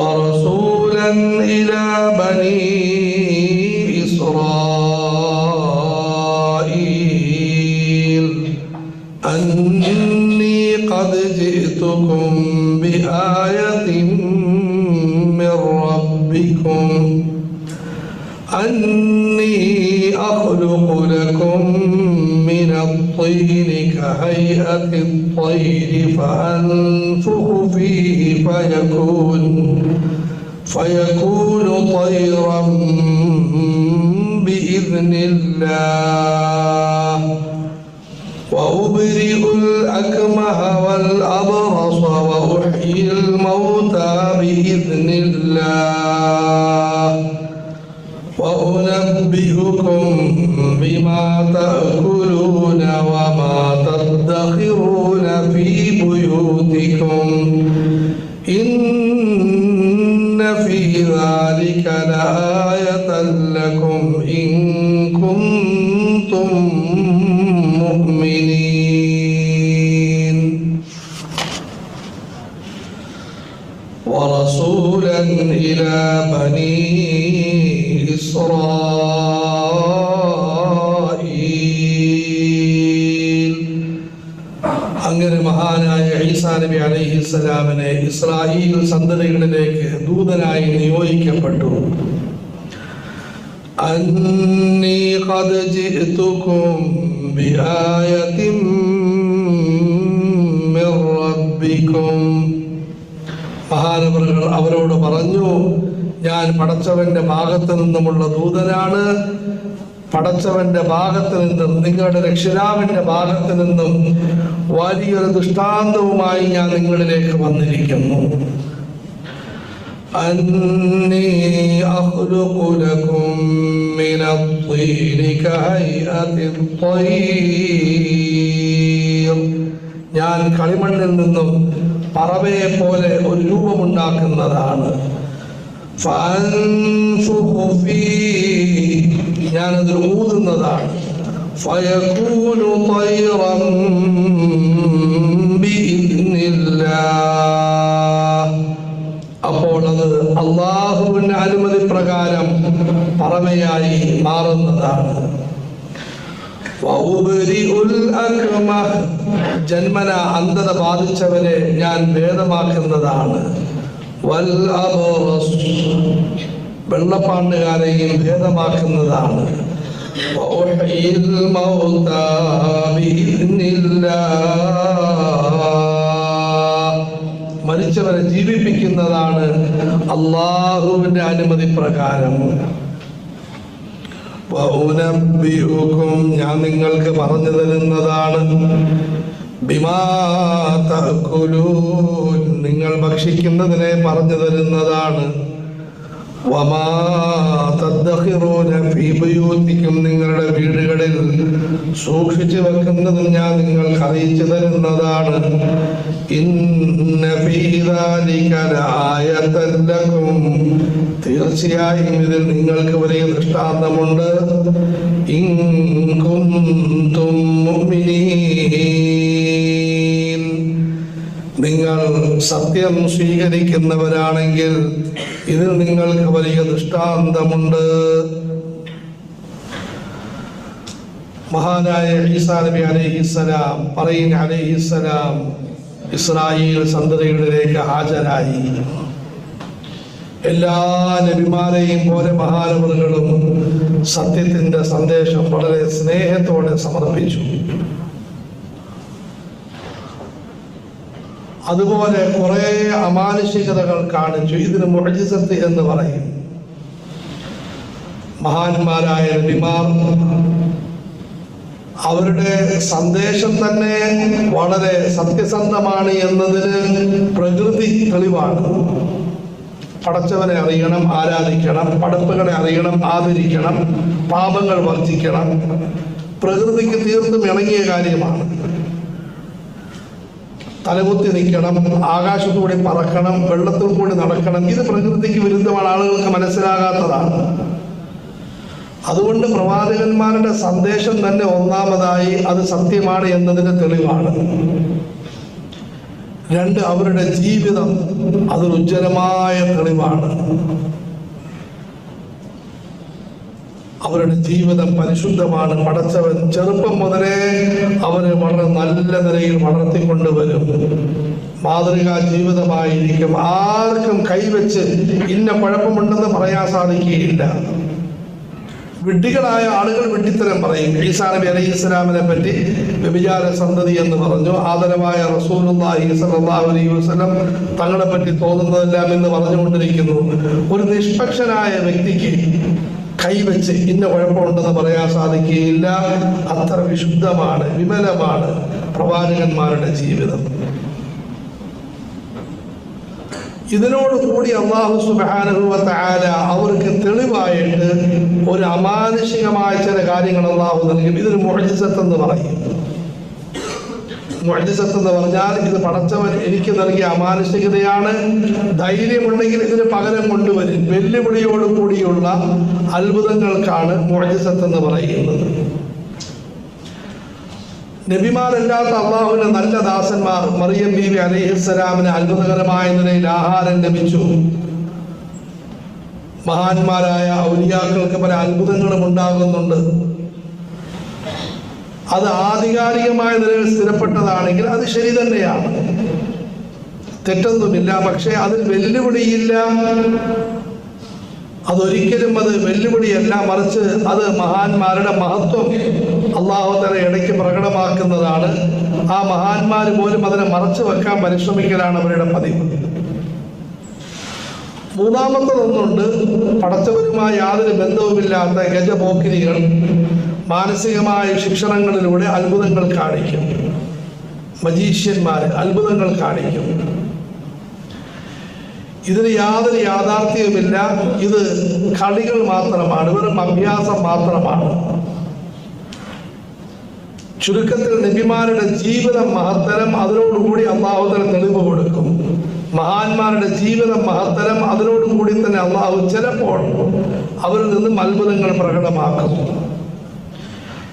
ورسولا إلى بني إسرائيل. أني قد جئتكم بآية من ربكم. أني أخلق لكم من الطين كهيئة الطير فأنفخ فيه فيكون فيكون طيرا بإذن الله. وأبرئ الأكمه والأبرص وأحيي الموتى بإذن അങ്ങനെ മഹാനായ ഈസാ നബി അലൈഹി സ്വലാമിനെ ഇസ്രായേൽ സന്തതികളിലേക്ക് ദൂതനായി നിയോഗിക്കപ്പെട്ടു. മഹാനവറുകൾ അവരോട് പറഞ്ഞു ഞാൻ പടച്ചവന്റെ ഭാഗത്ത് നിന്നുമുള്ള ദൂതനാണ്. പടച്ചവന്റെ ഭാഗത്ത് നിന്നും നിങ്ങളുടെ രക്ഷിതാവിന്റെ ഭാഗത്ത് നിന്നും വലിയൊരു ദൃഷ്ടാന്തവുമായി ഞാൻ നിങ്ങളിലേക്ക് വന്നിരിക്കുന്നു أني أخلق لكم من الطين كهيئة الطير ഞാൻ കളിമണ്ണിൽ നിന്നും പറവയെ പോലെ ഒരു രൂപമുണ്ടാക്കുന്നതാണ് فأنفخ فيه ഞാനതിൽ ഊതുന്നതാണ് فيكون طيرا بإذن الله അപ്പോൾ അത് അള്ളാഹുവിന്റെ അനുമതി പ്രകാരം പറമയായി മാറുന്നതാണ് വൗബരിഉൽ അക്മഹ. ജന്മന അന്ധത ബാധിച്ചവരെ ഞാൻ ഭേദമാക്കുന്നതാണ് വൽ അബ്റസ്. വെള്ളപ്പാണ്ടുകാരെയും ഭേദമാക്കുന്നതാണ്. മരിച്ചവരെ ജീവിപ്പിക്കുന്നതാണ് അള്ളാഹുവിന്റെ അനുമതി പ്രകാരം. ഞാൻ നിങ്ങൾക്ക് പറഞ്ഞു തരുന്നതാണ്. നിങ്ങൾ ഭക്ഷിക്കുന്നതിനെ പറഞ്ഞു തരുന്നതാണ്. നിങ്ങളുടെ വീടുകളിൽ സൂക്ഷിച്ചു വെക്കുന്നതും ഞാൻ നിങ്ങൾക്ക് അറിയിച്ചു തരുന്നതാണ്. തീർച്ചയായും ഇതിൽ നിങ്ങൾക്ക് വലിയ ദൃഷ്ടാന്തമുണ്ട്. ഇങ്കും കുന്തും നിങ്ങൾ സത്യം സ്വീകരിക്കുന്നവരാണെങ്കിൽ ഇതിൽ നിങ്ങൾക്ക് വലിയ ദൃഷ്ടാന്തമുണ്ട്. മഹാനായ ഈസാ നബി അലൈഹിസ്സലാം പറയിൻ അലൈഹിസ്സലാം ഇസ്രായേൽ സന്തതികളിലേക്ക് ഹാജരായി. എല്ലാ നബിമാരെയും പോലെ മഹാനവറുകളും സത്യത്തിന്റെ സന്ദേശം വളരെ സ്നേഹത്തോടെ സമർപ്പിച്ചു. അതുപോലെ കുറേ അമാനുഷികതകൾ കാണിച്ചു. ഇതിന് മുഴജിസത്ത് എന്ന് പറയും. മഹാന്മാരായ നബിമാർ അവരുടെ സന്ദേശം തന്നെ വളരെ സത്യസന്ധമാണ് എന്നതിന് പ്രകൃതി തെളിവാണ്. പടച്ചവനെ അറിയണം ആരാധിക്കണം പടപ്പുകളെ അറിയണം ആദരിക്കണം പാപങ്ങൾ വർജിക്കണം പ്രകൃതിക്ക് തീർത്തും ഇണങ്ങിയ കാര്യമാണ്. തലകുത്തി നിൽക്കണം ആകാശത്തൂടെ പറക്കണം വെള്ളത്തിൽ കൂടി നടക്കണം. ഇത് പ്രകൃതിക്ക് വിരുദ്ധമാണ്. ആളുകൾക്ക് മനസ്സിലാകാത്തതാണ്. അതുകൊണ്ട് പ്രവാചകന്മാരുടെ സന്ദേശം തന്നെ ഒന്നാമതായി അത് സത്യമാണ് എന്നതിന്റെ തെളിവാണ്. രണ്ട് അവരുടെ ജീവിതം അതൊരു ഉജ്ജ്വലമായ തെളിവാണ്. അവരുടെ ജീവിതം പരിശുദ്ധമാണ്. പടച്ചവൻ ചെറുപ്പം മുതലേ അവരെ വളരെ നല്ല നിലയിൽ വളർത്തിക്കൊണ്ടുവരും. മാതൃകാ ജീവിതമായിരിക്കും. ആർക്കും കൈവച്ച് ഇന്ന കുഴപ്പമുണ്ടെന്ന് പറയാൻ സാധിക്കുകയില്ല. വിഡ്ഢികളായ ആളുകൾ വിഡ്ഢിത്തരം പറയും. ഈസാ നബി അലൈഹി ഇസ്ലാമിനെ പറ്റി വ്യഭിചാര സന്തതി എന്ന് പറഞ്ഞു. ആദരവായ റസൂലുള്ളാഹി സ്വല്ലല്ലാഹു അലൈഹി വസല്ലം തങ്ങളെ പറ്റി തോന്നുന്നതെല്ലാം എന്ന് പറഞ്ഞുകൊണ്ടിരിക്കുന്നു. ഒരു നിഷ്പക്ഷനായ വ്യക്തിക്ക് കൈവച്ച് ഇന്ന കുഴപ്പമുണ്ടെന്ന് പറയാൻ സാധിക്കുകയില്ല. അത്ര വിശുദ്ധമാണ് വിമലമാണ് പ്രവാചകന്മാരുടെ ജീവിതം. ഇതിനോട് കൂടി അള്ളാഹു സുബാനുഭവത്തായ അവർക്ക് തെളിവായിട്ട് ഒരു അമാനുഷികമായ ചില കാര്യങ്ങൾ അള്ളാഹു നൽകും. ഇതിന് മുഴജിസത്ത് എന്ന് പറയും. മുഴജിസത്ത് എന്ന് പറഞ്ഞാൽ ഇത് പടച്ചവൻ എനിക്ക് നൽകിയ അമാനുഷികതയാണ്. ധൈര്യമുണ്ടെങ്കിൽ ഇതിന് പകരം കൊണ്ടുവരും. വെല്ലുവിളിയോട് കൂടിയുള്ള അത്ഭുതങ്ങൾക്കാണ് മുഴജിസത്ത് എന്ന് പറയുന്നത്. നബിമാരല്ലാത്ത അള്ളാഹുവിന്റെ നല്ല ദാസന്മാർ മറിയം ബീവി അലഹിസ്സലാമിന് അത്ഭുതകരമായ നിലയിൽ ആഹാരം ലഭിച്ചു. മഹാന്മാരായ ഔലിയാക്കൾക്ക് പല അത്ഭുതങ്ങളും ഉണ്ടാകുന്നുണ്ട്. അത് ആധികാരികമായ നിലയിൽ സ്ഥിരപ്പെട്ടതാണെങ്കിൽ അത് ശരി തന്നെയാണ്. തെറ്റൊന്നുമില്ല. പക്ഷേ അതിൽ വെല്ലുവിളിയില്ല. അതൊരിക്കലും അത് വെല്ലുവിളിയല്ല. മറിച്ച് അത് മഹാന്മാരുടെ മഹത്വം അള്ളാഹുതല ഇടയ്ക്ക് പ്രകടമാക്കുന്നതാണ്. ആ മഹാന്മാർ പോലും അതിനെ മറച്ചു വെക്കാൻ പരിശ്രമിക്കലാണ് അവരുടെ പതിവ്. മൂന്നാമത്തതൊന്നുണ്ട്. പടച്ചവരുമായി യാതൊരു ബന്ധവുമില്ലാത്ത ഗജപോക്കിരികൾ മാനസികമായ ശിക്ഷണങ്ങളിലൂടെ അത്ഭുതങ്ങൾ കാണിക്കും. മജീഷ്യന്മാർ അത്ഭുതങ്ങൾ കാണിക്കും. ഇതിന് യാതൊരു യാഥാർത്ഥ്യവുമില്ല. ഇത് കളികൾ മാത്രമാണ്. വെറും അഭ്യാസം മാത്രമാണ്. ചുരുക്കത്തിൽ നബിമാരുടെ ജീവിതം മഹത്തരം അതിനോടുകൂടി അള്ളാഹുതല തെളിവ് കൊടുക്കും. മഹാന്മാരുടെ ജീവിതം മഹത്തരം അതിനോടുകൂടി തന്നെ അള്ളാഹു ചിലപ്പോൾ അവരിൽ നിന്നും അത്ഭുതങ്ങൾ പ്രകടമാക്കും.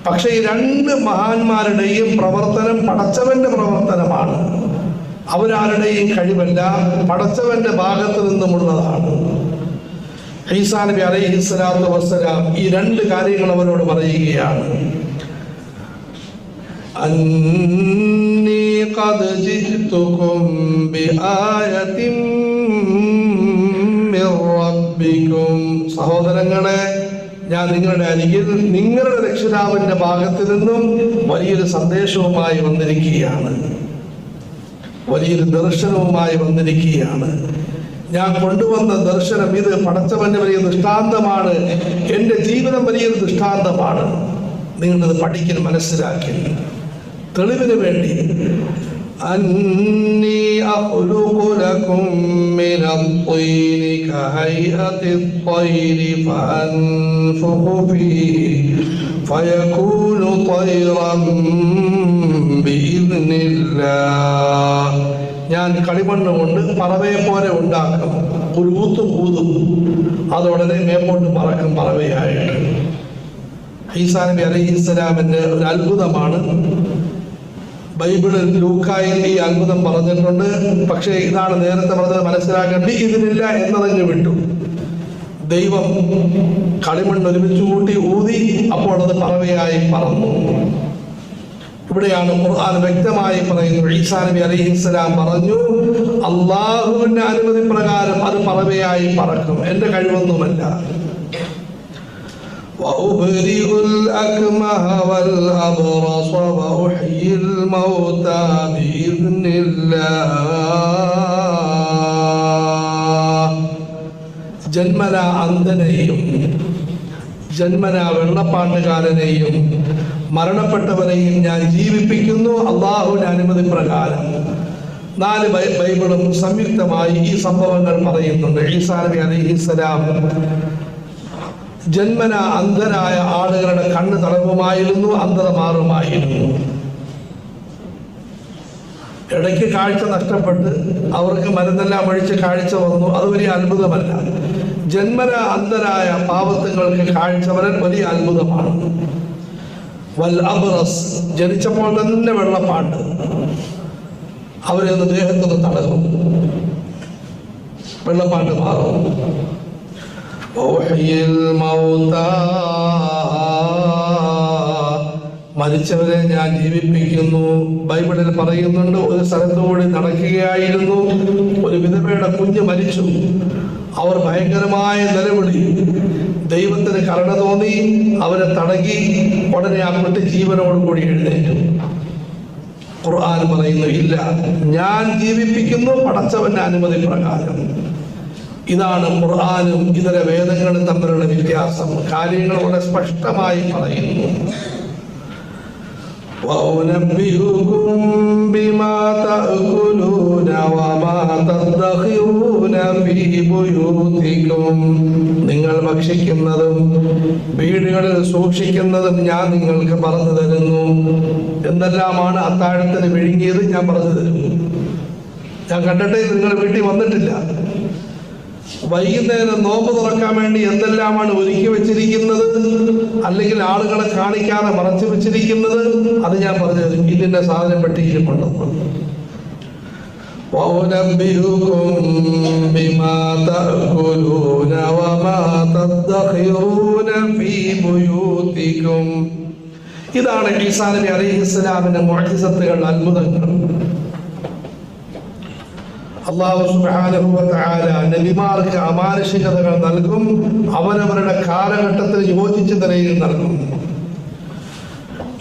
പക്ഷേ ഈ രണ്ട് മഹാന്മാരുടെയും പ്രവർത്തനം പടച്ചവന്റെ പ്രവർത്തനമാണ് അവരാരുടെയും കഴിവല്ല പടച്ചവന്റെ ഭാഗത്ത് നിന്നുമുള്ളതാണ് ഈസാ നബി അലൈഹി സ്വലാത്തു വസ്സലാം ഈ രണ്ട് കാര്യങ്ങൾ അവരോട് പറയുകയാണ് أني قد جئتكم بآية من ربكم സഹോദരങ്ങളെ ഞാൻ നിങ്ങളുടെ അരികിൽ നിങ്ങളുടെ രക്ഷിതാവിന്റെ ഭാഗത്ത് നിന്നും വലിയൊരു സന്ദേശവുമായി വന്നിരിക്കുകയാണ്. വലിയൊരു ദർശനവുമായി വന്നിരിക്കുകയാണ്. ഞാൻ കൊണ്ടുവന്ന ദർശനം ഇത് പടച്ചവന്റെ വലിയ ദൃഷ്ടാന്തമാണ്. എന്റെ ജീവിതം വലിയൊരു ദൃഷ്ടാന്തമാണ്. നിങ്ങളിത് പഠിക്കൽ മനസ്സിലാക്കി. തെളിവിന് വേണ്ടി أني أخلق لكم من الطين كهيئة الطير فأنفخ فيه فيكون طيرا بإذن الله ഞാൻ കളിമണ്ണ് കൊണ്ട് പറവയെ പോലെ ഉണ്ടാക്കും ഒരു ഊത്ത് ഊതും അതോടനെ മേപ്പോട്ട് പറക്കും പറവയായിട്ട് ഈസാ നബി അലൈഹി ഇസ്ലാമിന്റെ ഒരു അത്ഭുതമാണ് ബൈബിളിൽ ലൂക്കായിൽ ഈ അത്ഭുതം പറഞ്ഞിട്ടുണ്ട്. പക്ഷേ ഇതാണ് നേരത്തെ പറഞ്ഞത് മനസ്സിലാക്കേണ്ടി ഇതിനില്ല എന്നതങ്ങ് വിട്ടു. ദൈവം കളിമണ്ണ് ഒരുമിച്ച് കൂട്ടി ഊതി അപ്പോൾ അത് പറവയായി പറന്നു. ഇവിടെയാണ് ഖുർആൻ വ്യക്തമായി പറയുന്നു. ഈസാ നബി അലൈഹി ഇസ്ലാം പറഞ്ഞു അള്ളാഹുവിന്റെ അനുമതി പ്രകാരം അത് പറവയായി പറക്കും. എന്റെ കഴിവൊന്നുമല്ല. وأبرئ الأكمه والأبرص وأحيي الموتى بإذن الله ജന്മന അന്ധനെയും ജന്മന വെള്ളപ്പാട്ടുകാരനെയും മരണപ്പെട്ടവരെയും ഞാൻ ജീവിപ്പിക്കുന്നു അള്ളാഹുവിന്റെ അനുമതി പ്രകാരം നാല് ബൈ- ബൈബിളും സംയുക്തമായി ഈ സംഭവങ്ങൾ പറയുന്നുണ്ട് ഈസാ നബി അലൈഹിസ്സലാം ജന്മന അന്ധരായ ആളുകളുടെ കണ്ണ് തടവുമായിരുന്നു അന്ധത മാറുമായിരുന്നു ഇടയ്ക്ക് കാഴ്ച നഷ്ടപ്പെട്ട് അവർക്ക് മരുന്നെല്ലാം ഒഴിച്ച് കാഴ്ച വന്നു. അത് വലിയ അത്ഭുതമല്ല. ജന്മന അന്ധരായ പാവത്തുകൾക്ക് കാഴ്ച വരൻ വലിയ അത്ഭുതമാണ്. വൽ ജനിച്ചപ്പോൾ തന്നെ വെള്ളപ്പാണ്ട് അവരെ ഒന്ന് ദേഹത്തൊന്ന് തടകും. വെള്ളപ്പാണ്ട് മാറും. ഓഹയിൽ മൗതാ മരിച്ചവരെ ഞാൻ ജീവിപ്പിക്കുന്നു. ബൈബിളിൽ പറയുന്നുണ്ട് ഒരു സ്ഥലത്തുകൂടി നടക്കുകയായിരുന്നു. ഒരു വിധവയുടെ കുഞ്ഞ് മരിച്ചു. അവർ ഭയങ്കരമായ നിലവിളി. ദൈവത്തിന് കരുണ തോന്നി. അവരെ തടകി. ഉടനെ ആ കുട്ടി ജീവനോടുകൂടി എഴുന്നേറ്റു. ഖുർആൻ പറയുന്നു ഇല്ല ഞാൻ ജീവിപ്പിക്കുന്നു പടച്ചവന്റെ അനുമതി പ്രകാരം. ഇതാണ് ഖുർആാനും ഇതര വേദങ്ങളും തമ്മിലുള്ള വ്യത്യാസം കാര്യങ്ങൾ വളരെ സ്പഷ്ടമായി പറയുന്നു وأنبئكم بما تأكلون وما تدخرون في بيوتكم നിങ്ങൾ ഭക്ഷിക്കുന്നതും വീടുകളിൽ സൂക്ഷിക്കുന്നതും ഞാൻ നിങ്ങൾക്ക് പറഞ്ഞു തരുന്നു എന്തെല്ലാമാണ് അത്താഴത്തിന് വിഴുങ്ങിയത് ഞാൻ പറഞ്ഞു തരുന്നു ഞാൻ കണ്ടിട്ടേ നിങ്ങൾ വീട്ടിൽ വന്നിട്ടില്ല വൈകുന്നേരം നോമ്പ് തുറക്കാൻ വേണ്ടി എന്തെല്ലാമാണ് ഒരുക്കി വെച്ചിരിക്കുന്നത് അല്ലെങ്കിൽ ആളുകളെ കാണിക്കാതെ മറച്ചു വെച്ചിരിക്കുന്നത് അത് ഞാൻ പറഞ്ഞു തരും ഇതിന്റെ സാധനം പെട്ടിയിരിപ്പുണ്ടെന്ന് وأنبئكم بما تأكلون وما تدخرون في بيوتكم ഇതാണ് ഈസാ നബി അലൈഹി ഇസ്ലാമിന്റെ മുഅ്ജിസത്തുകൾ അത്ഭുതങ്ങൾ അള്ളാഹു തആല നബിമാർക്ക് അമാനുഷികതകൾ നൽകും അവരവരുടെ കാലഘട്ടത്തിൽ യോജിച്ച നിലയിൽ നൽകും.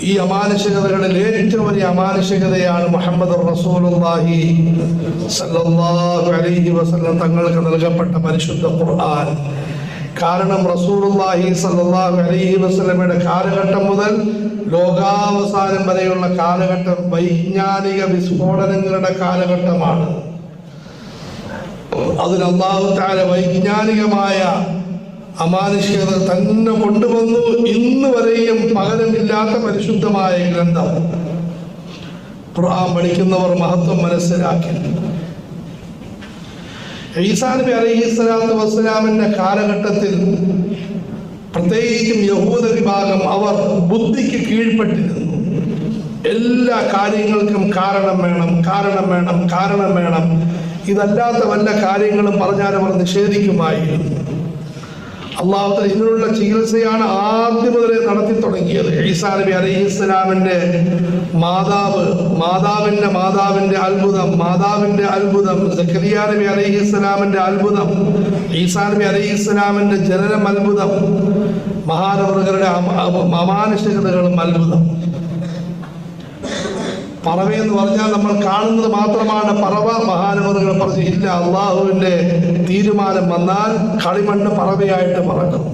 ഈ അമാനുഷികതകളിൽ ഏറ്റവും വലിയ അമാനുഷികതയാണ് മുഹമ്മദ് റസൂലുള്ളാഹി സല്ലല്ലാഹു അലൈഹി വസല്ലം തങ്ങൾക്ക് നൽകപ്പെട്ട പരിശുദ്ധ ഖുർആൻ. കാരണം റസൂലുള്ളാഹി സല്ലല്ലാഹു അലൈഹി വസല്ലമയുടെ കാലഘട്ടം മുതൽ ലോകാവസാനം വരെയുള്ള കാലഘട്ടം വൈജ്ഞാനിക വിസ്ഫോടനങ്ങളുടെ കാലഘട്ടമാണ്. അതിൽ അള്ളാഹു താര വൈജ്ഞാനികമായ അമാനുഷികത തന്നെ കൊണ്ടുവന്നു ഇന്ന് വരെയും പകരമില്ലാത്ത പരിശുദ്ധമായ ഗ്രന്ഥം. ഖുർആൻ പഠിക്കുന്നവർ മഹത്വം മനസ്സിലാക്കി ഈസാ നബി അലൈഹി സ്വലാത്തു കാലഘട്ടത്തിൽ പ്രത്യേകിച്ചും യഹൂദ വിഭാഗം അവർ ബുദ്ധിക്ക് കീഴ്പ്പെട്ടിരുന്നു. എല്ലാ കാര്യങ്ങൾക്കും കാരണം വേണം കാരണം വേണം കാരണം വേണം. ഇതല്ലാത്ത വല്ല കാര്യങ്ങളും പറഞ്ഞാൽ അവർ നിഷേധിക്കുമായിരുന്നു. അള്ളാഹുത്ത ഇതിനുള്ള ചികിത്സയാണ് ആദ്യം മുതലേ നടത്തി തുടങ്ങിയത്. ഈസാ നബി അലൈഹി ഇസ്ലാമിന്റെ മാതാവ് മാതാവിന്റെ മാതാവിന്റെ അത്ഭുതം മാതാവിന്റെ അത്ഭുതം സക്കരിയ നബി അലൈഹി ഇസ്ലാമിന്റെ അത്ഭുതം ഈസാ നബി അലൈഹി ഇസ്ലാമിന്റെ ജനനം അത്ഭുതം മഹാനവറുകളുടെ അമാനുഷികതകളും അത്ഭുതം. പറവ എന്ന് പറഞ്ഞാൽ നമ്മൾ കാണുന്നത് മാത്രമാണ് പറവ മഹാനവറുകൾ പറഞ്ഞു ഇല്ല അള്ളാഹുവിന്റെ തീരുമാനം വന്നാൽ കളിമണ്ണ് പറവയായിട്ട് പറക്കും.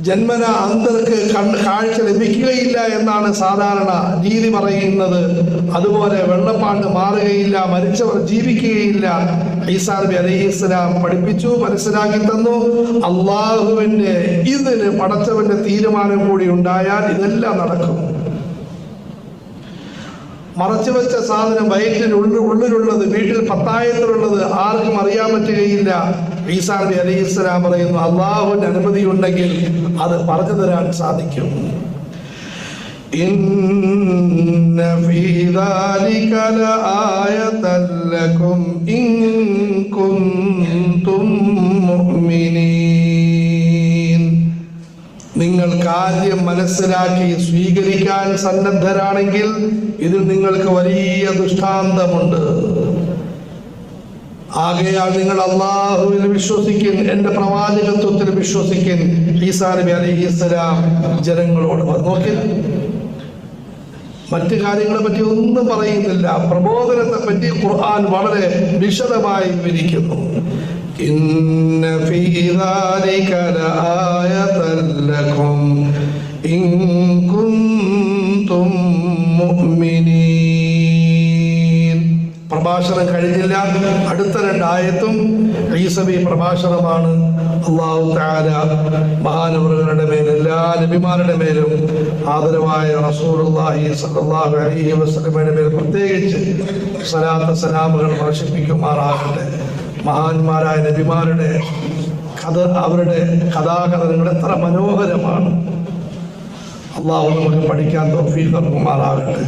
ജന്മന അന്തർക്ക് കണ്ണ് കാഴ്ച ലഭിക്കുകയില്ല എന്നാണ് സാധാരണ രീതി പറയുന്നത്. അതുപോലെ വെള്ളപ്പാണ്ട് മാറുകയില്ല മരിച്ചവർ ജീവിക്കുകയില്ല. ഈസാ നബി ഇസ്ലാം പഠിപ്പിച്ചു മനസ്സിലാക്കി തന്നു. അള്ളാഹുവിന്റെ ഇതിന് പടച്ചവന്റെ തീരുമാനം കൂടി ഉണ്ടായാൽ ഇതെല്ലാം നടക്കും. മറച്ചു വെച്ച സാധനം വയറ്റിനുള്ളിൽ ഉള്ളിലുള്ളത് വീട്ടിൽ പത്തായത്തിലുള്ളത് ആർക്കും അറിയാൻ പറ്റുകയില്ല. ഈസാ അലൈഹി ഇസ്ലാം പറയുന്നു അള്ളാഹുവിന്റെ അനുമതി ഉണ്ടെങ്കിൽ അത് പറഞ്ഞു തരാൻ സാധിക്കും. നിങ്ങൾ കാര്യം മനസ്സിലാക്കി സ്വീകരിക്കാൻ സന്നദ്ധരാണെങ്കിൽ ഇതിൽ നിങ്ങൾക്ക് വലിയ ദൃഷ്ടാന്തമുണ്ട്. ആകയാൽ നിങ്ങൾ അള്ളാഹുവിൽ വിശ്വസിക്കൻ എന്റെ പ്രവാചകത്വത്തിൽ വിശ്വസിക്കൻ ഈസാ നബി അലൈഹി ജനങ്ങളോട് നോക്കി. മറ്റു കാര്യങ്ങളെ പറ്റി ഒന്നും പറയുന്നില്ല. പ്രബോധനത്തെ പറ്റി ഖുർആൻ വളരെ വിശദമായി വിവരിക്കുന്നു. ഇന്ന ഫീ ذلك لآية لكم إن كنتم مؤمنين പ്രഭാഷണം കഴിഞ്ഞില്ല അടുത്ത രണ്ടായത്തും ഈസബി പ്രഭാഷണമാണ് അള്ളാഹു താര മഹാനവറുകളുടെ മേൽ എല്ലാ നബിമാരുടെ മേലും ആദരവായ റസൂലുള്ളാഹി സ്വല്ലല്ലാഹു അലൈഹി വസല്ലമയുടെ മേൽ പ്രത്യേകിച്ച് സലാത്ത് സലാമുകൾ വർഷിപ്പിക്കുമാറാകട്ടെ മഹാന്മാരായ നബിമാരുടെ കഥ അവരുടെ കഥാകഥനങ്ങൾ എത്ര മനോഹരമാണ്. അള്ളാഹു നമുക്ക് പഠിക്കാൻ തോഫീ നൽകുമാറാകട്ടെ.